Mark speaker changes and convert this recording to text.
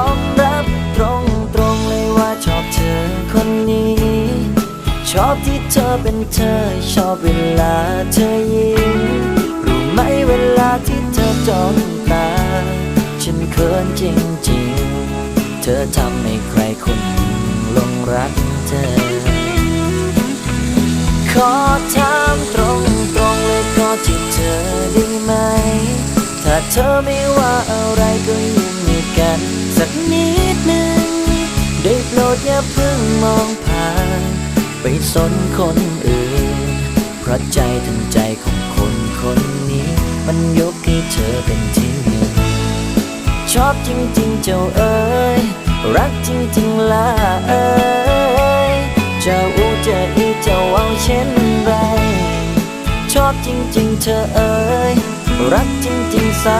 Speaker 1: อมรับตรงตรงๆเลยว่าชอบเธอคนนี้ ชอบที่เธอเป็นเธอ ชอบเวลาเธอยิ้มรู้ไหมเวลาที่เธอจ้องตา ฉันเขินจริงๆ เธอทำให้ใครคนหนึ่งลงรักเธอ ขอถามตรงตรงๆเลยก็ที่เธอได้ไหม ถ้าเธอไม่ว่าอะไร นิดหนึ่งได้โปรดอย่าเพิ่งมองผ่าน ไปสนคนอื่น เพราะใจทั้งใจของคนคนนี้ มันยกให้เธอเป็นที่หนึ่ง ชอบจริง ๆ เจ้าเอ๋ยรักจริง ๆล่ะเอ๋ยจะอูจะอีจะเอาเช่นไร ชอบจริง ๆ เธอเอ๋ยรักจริง ๆสา